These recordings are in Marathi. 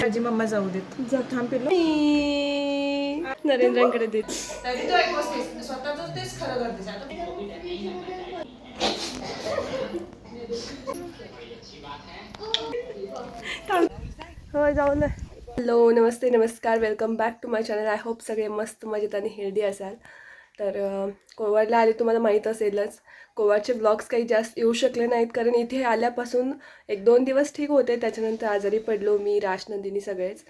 माझी मम्मा जाऊ देत. जा थांब पिल्लू. नरेंद्रांकडे देत. तरी तो एक गोष्ट स्वतःच तेच खरं करतेस. आता हो जाऊ ना. हॅलो नमस्ते नमस्कार. Welcome back to my channel I hope सगळे मस्त मजेत आणि हेल्दी असाल. तर कोवाडला आले तुम्हाला माहीत असेलच. कोवाडचे ब्लॉग्स काही जास्त येऊ शकले नाहीत कारण इथे आल्यापासून एक दोन दिवस ठीक होते. त्याच्यानंतर आजारी पडलो मी राजनंदिनी सगळेच.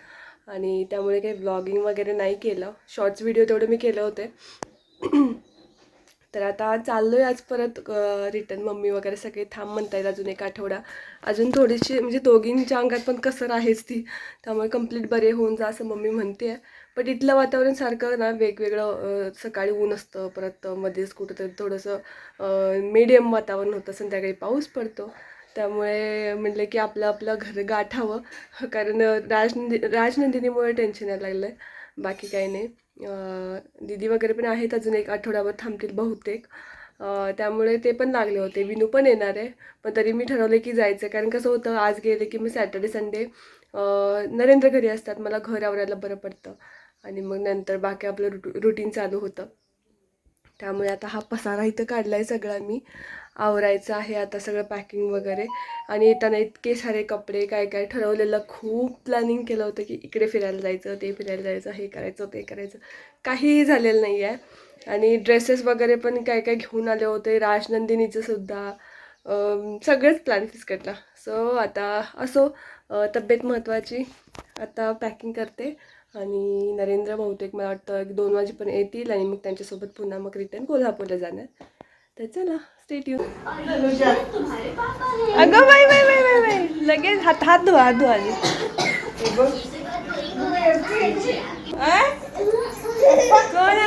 आणि त्यामुळे काही ब्लॉगिंग वगैरे नाही केलं. शॉर्ट्स व्हिडिओ तेवढे मी केले होते. तर आता चाललो आहे आज परत रिटर्न मम्मी वगैरे सगळे थांब म्हणतायत अजून एक आठवडा. अजून थोडीशी म्हणजे दोघींच्या अंगात पण कसर आहेच ती. त्यामुळे कंप्लीट बरे होऊन जा असं मम्मी म्हणते. आहे पण इथलं वातावरण सारखं ना वेगवेगळं सकाळी ऊन असतं परत मध्येच कुठंतरी थोडंसं मीडियम वातावरण होतं संध्याकाळी पाऊस पडतो. त्यामुळे म्हटलं की आपलं आपलं घर गाठावं. कारण राजनंदी राजनंदिनीमुळे टेन्शन यायला लागलं आहे बाकी काही नाही. दिदी दीदी वगैरे पण आहेत अजून एक आठवड्यावर थांबतील बहुतेक. त्यामुळे ते पण लागले होते. विनू पण येणार आहे. पण तरी मी ठरवले की जायचं. कारण कसं होतं आज गेले की मी सॅटर्डे संडे नरेंद्र घरी असतात. मला घर आवरायला बरं पडतं. आणि मग नंतर बाकी आपलं रुट रुटीन चालू होतं. त्यामुळे आता हा पसारा इथं काढला आहे सगळा मी. आवरायचं आहे आता सगळं पॅकिंग वगैरे. आणि येताना इतके सारे कपडे काय काय ठरवलेलं खूप प्लॅनिंग केलं होतं की इकडे फिरायला जायचं ते फिरायला जायचं हे करायचं ते करायचं. काहीही झालेलं नाही आहे आणि ड्रेसेस वगैरे पण काय काय घेऊन आले होते. राजनंदिनीचं सुद्धा. सगळेच प्लॅन फिस्कटला सो आता असो तब्येत महत्त्वाची आता पॅकिंग करते. आणि नरेंद्र बहुतेक मला वाटतं एक दोन वाजेपर्यंत येतील आणि मग त्यांच्यासोबत पुन्हा मग रिटर्न कोल्हापूरला जाणार. तर चला स्टेट यू अगं bye bye bye bye bye लगेच हात हात धुवा हात धुवा? कोण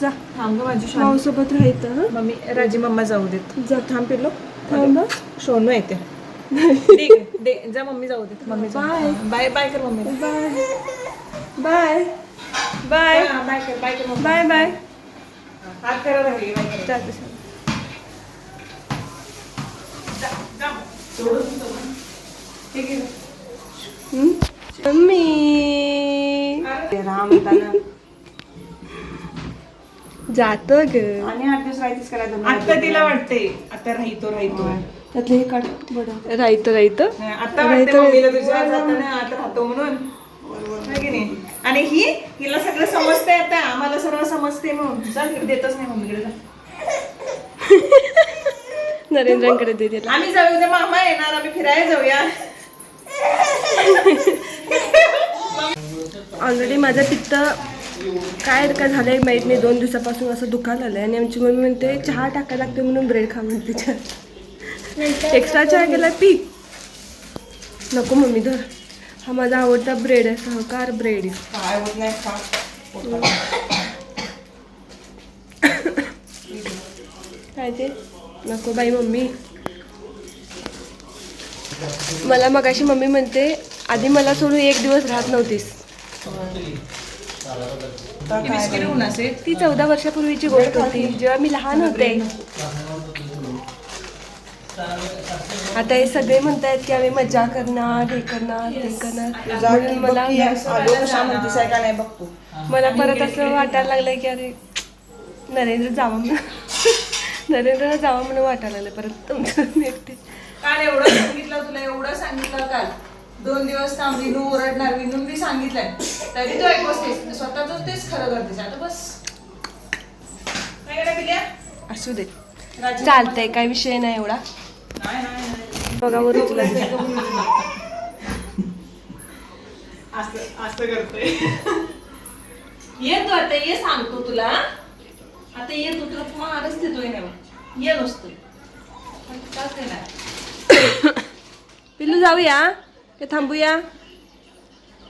जा भाऊसोबत राहायचं मम्मी राजी मम्मा जाऊ देत जा थांब पिलो थांब सोनू येते ठीक आहे दे जा मम्मी जाऊ देत मम्मी बाय बाय बाय कर mummy bye bye bye bye कर बाय कर बाय बाय हात करा राहिली बाय सर. हं? मम्मी जातो ग. आणि आठ दिवस राहायचंच करायचं आता तिला वाटते आता राहितो राहितो. त्यातलं हे काढ. बरं. राहतं राहतं. आता वाटते मम्मीला तुझ्या जाताना आता राहतो म्हणून. है की नाही? आणि ही हिला सगळं समजतंय आता. आम्हाला सर्व समजते म्हणून. चल देतच नाही मम्मीकडे. नरेंद्रांकडे दे आम्ही जाऊ उद्या मामा येणार. आम्ही फिरायला जाऊया. ऑलरेडी माझं पित्त काय काय झालंय माहीत नाही. दोन दिवसापासून असं दुखायला आलंय आणि आमची मम्मी म्हणते चहा टाकायला लागते म्हणून ब्रेड खा म्हणते चहा. एक्स्ट्रा चहा केला पी. नको मम्मी धर. हा माझा आवडता ब्रेड आहे. सहकार ब्रेड. काय ते? नको बाई मम्मी. मला मगाशी मम्मी म्हणते आधी मला सोडून एक दिवस राहत नव्हतीस. ती चौदा वर्षापूर्वीची गोष्ट होती. जेव्हा मी लहान होते. आता हे सगळे म्हणतायत की आम्ही मजा करणार हे करणार ते करणार. मला परत असं वाटायला लागलं की अरे नरेंद्र जावं म्हणून. नरेंद्रला जावं म्हणून वाटायला लागलं परत तुमचं एकटे. काल एवढं सांगितलं तुला एवढं सांगितलं काल. दोन दिवस थांब विनू ओरडणार विनून मी सांगितलंय. तरी तो एक गोष्ट स्वतःच तेच खरं करतेस. आता बस. काय करा असू दे. राजी- चालतंय काय विषय नाही एवढा. नाही नाही नाही. बघा बरं तुला असं असं करतोय. ये तू आता ये सांगतो तुला. आता ये तू तुला मारच देतोय ना. ये नुसतं. चालतंय ना पिल्लू जाऊया. का थांबूया.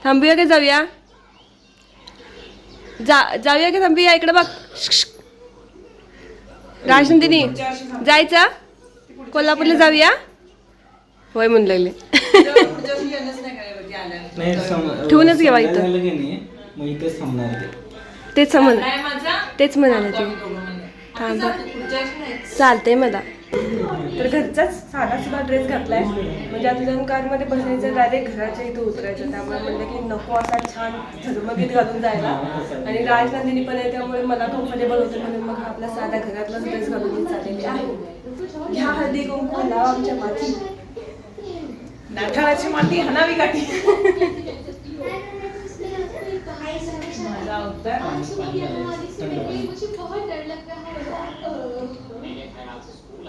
थांबूया का जाऊया? जा जाऊया का थांबूया? इकडे बघ. राजनंदिनी जायचं? कोल्हापूरला जाऊया? होय म्हणू लागले ठेवूनच घ्यावा इथं. ते तेच म्हण माझा? तेच म्हणाले ते. थांबा. चालतंय मला तर घरचाच साधा सुद्धा ड्रेस घातलाय. म्हणजे आता जाऊन कारमध्ये बसायचं डायरेक्ट घराच्या इथं उतरायचं. त्यामुळे म्हणलं की नको असा छान झगमगीत घालून जायला. आणि राजनंदिनी पण आहे त्यामुळे मला कम्फर्टेबल होतं म्हणून मग आपला साधा घरातलाच ड्रेस घालून मी चाललेली आहे. ह्या हळदी कुंकू लावा आमच्या माती. नाठाळाची माती हनावी काठी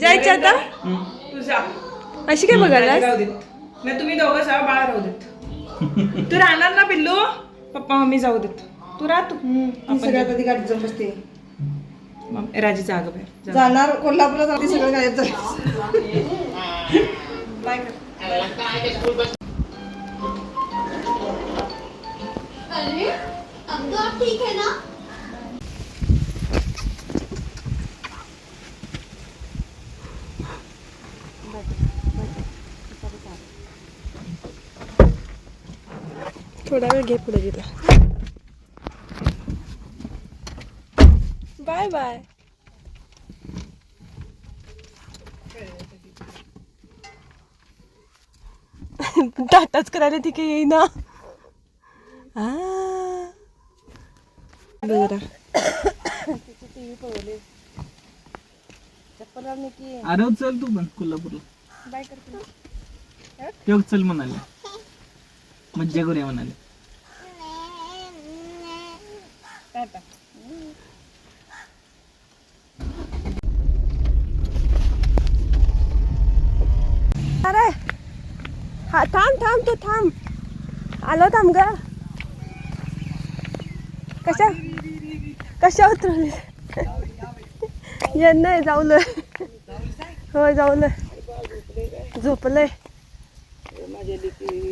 जायचं आता? तुझा. अशी काय बघायला नाही तुम्ही दोघं जावा बाळा राहू देत. तू राहणार ना पिल्लू? पप्पा मम्मी जाऊ देत. तू राह तू. ती सगळ्यात आधी गाडीत जाऊन बसते. राजीचा आग बाहेर जा. जाणार कोल्हापूरला जाते सगळं गाडीत जायचं सब ठीक है ना? थोडा वेळ घे पुढे तिला. Bye bye. टाटाच करायला ती काही येईना. आ. बरं अरे चल तू पण कोल्हापूरला. तेव्हा चल म्हणाले. मज्जा करूया म्हणाले. अरे हा थांब थांब तू थांब. आलो थांब ग. कशा? कशा उतरवली? ये नाही जाऊलय होय जाऊलय झोपलंय.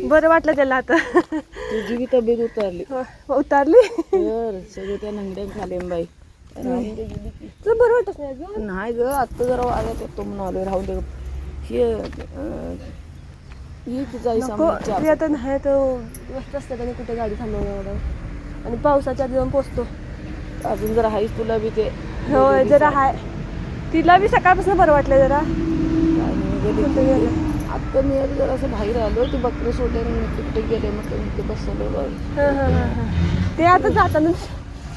बरं वाटलं त्याला आता. तुझी बी तब्येत उतरली. होय, उतारली? तर सगळे त्या नंगड्या खाले बाई. तुला बरं वाटत नाही नाही ग आत्ता जरा वाजत येतो म्हणून आलोय राहू दे. हे मी आता नाही तर मस्त असतं त्याने कुठे गाडी थांबवणार आणि पावसाच्या आधी जाऊन पोचतो. अजून जरा हाईच तुला बी ते होय जरा हाय. तिला बी सकाळपासून बरं वाटलं जरा. आत्ता मी जरा असं बाहेर आलो ते बकरे सोडले तिकडे गेले मग ते- बसलो. हं, हं, हं, हं. ते आता जाताना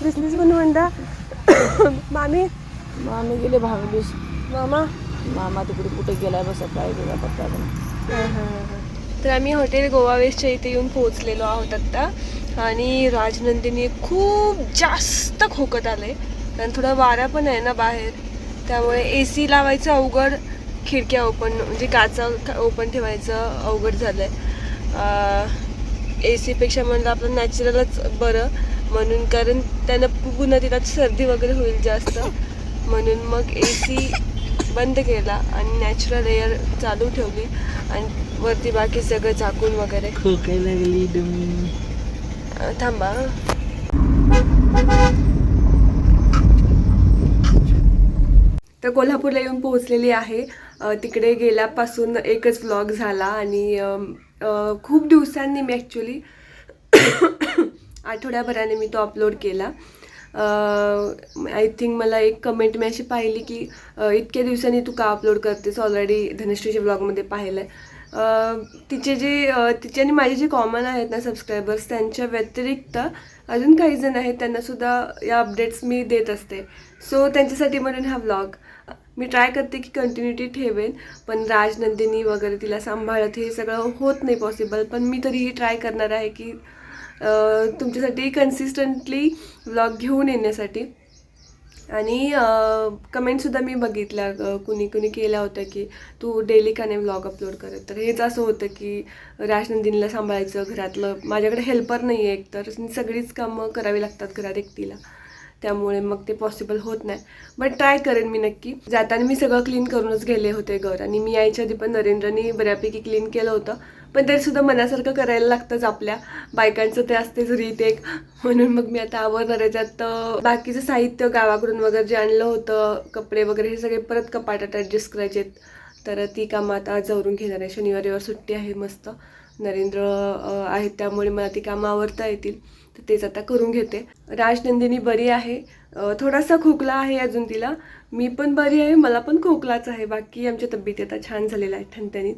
दिसलीच म्हणून म्हणता मामी? आम्ही गेले भागलीस मामा? मामा तिकडे कुठे गेलाय बसत काय गेला पत्ता पण तर आम्ही हॉटेल गोवा वेस्टच्या इथे येऊन पोहोचलेलो आहोत आत्ता आणि राजनंदिनी खूप जास्त खोकत आले. कारण थोडा वारा पण आहे ना बाहेर. त्यामुळे ए सी लावायचं अवघड खिडक्या ओपन म्हणजे काचा ओपन ठेवायचं अवघड झालं आहे ए सीपेक्षा म्हणलं आपलं नॅचरलच बरं. म्हणून कारण त्यानं पुन्हा तिला सर्दी वगैरे होईल जास्त. म्हणून मग ए सी बंद केला आणि नॅचरल एअर चालू ठेवली. आणि वरती बाकी सगळं झाकून वगैरे. खोकायला लागली थांबा. तर कोल्हापूरला येऊन पोहोचलेली आहे. तिकडे गेल्यापासून एकच व्लॉग झाला आणि खूप दिवसांनी मी ॲक्च्युली आठवड्याभराने मी तो अपलोड केला. आय थिंक मला एक कमेंट मी अशी पाहिली की इतक्या दिवसांनी तू का अपलोड करतेस? ऑलरेडी धनश्रीच्या ब्लॉगमध्ये पाहिलं आहे तिचे जे तिचे आणि माझे जे कॉमन आहेत ना सबस्क्रायबर्स त्यांच्या व्यतिरिक्त अजून काही जण आहेत त्यांनासुद्धा या अपडेट्स मी देत असते. सो त्यांच्यासाठी म्हणून हा व्लॉग मी ट्राय करते की कंटिन्युटी ठेवेन पण राजनंदिनी वगैरे तिला सांभाळत हे सगळं होत नाही पॉसिबल पण मी तरीही ट्राय करणार आहे की तुमच्यासाठी कन्सिस्टंटली व्लॉग घेऊन येण्यासाठी. आणि कमेंटसुद्धा मी बघितल्या कुणी कुणी केल्या होत्या की तू डेली का नाही व्लॉग अपलोड करत? तर हेच असं होतं की राजनंदिनीला सांभाळायचं घरातलं माझ्याकडे हेल्पर नाही आहे एकतर. सगळीच कामं करावी लागतात घरात एकटीला. त्यामुळे मग ते पॉसिबल होत नाही. बट ट्राय करेन मी नक्की. जाताना मी सगळं क्लीन करूनच गेले होते घर. आणि मी यायच्या आधी पण नरेंद्रनी बऱ्यापैकी क्लीन केलं होतं. पण तरीसुद्धा मनासारखं करायला लागतंच आपल्या. बायकांचं ते असतेच रीत एक. म्हणून मग मी आता आवरणार आहे बाकीचं साहित्य गावाकडून वगैरे जे आणलं होतं कपडे वगैरे हे सगळे परत कपाटात ॲडजस्ट करायचे तर ती कामं आता जवळून घेणार आहे. शनिवार सुट्टी आहे मस्त. नरेंद्र आहेत त्यामुळे मला ती कामं आवडता येतील. तर तेच आता करून घेते. राजनंदिनी बरी आहे. थोडासा खोकला आहे अजून तिला. मी पण बरी आहे मला पण खोकलाच आहे. बाकी आमच्या तब्येत आता छान झालेल्या आहेत ठणठणीत.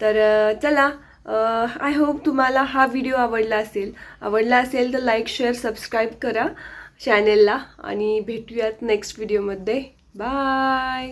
तर चला आय होप तुम्हाला हा व्हिडिओ आवडला असेल. आवडला असेल तर लाईक शेअर सबस्क्राईब करा चॅनेलला आणि भेटूयात नेक्स्ट व्हिडिओमध्ये बाय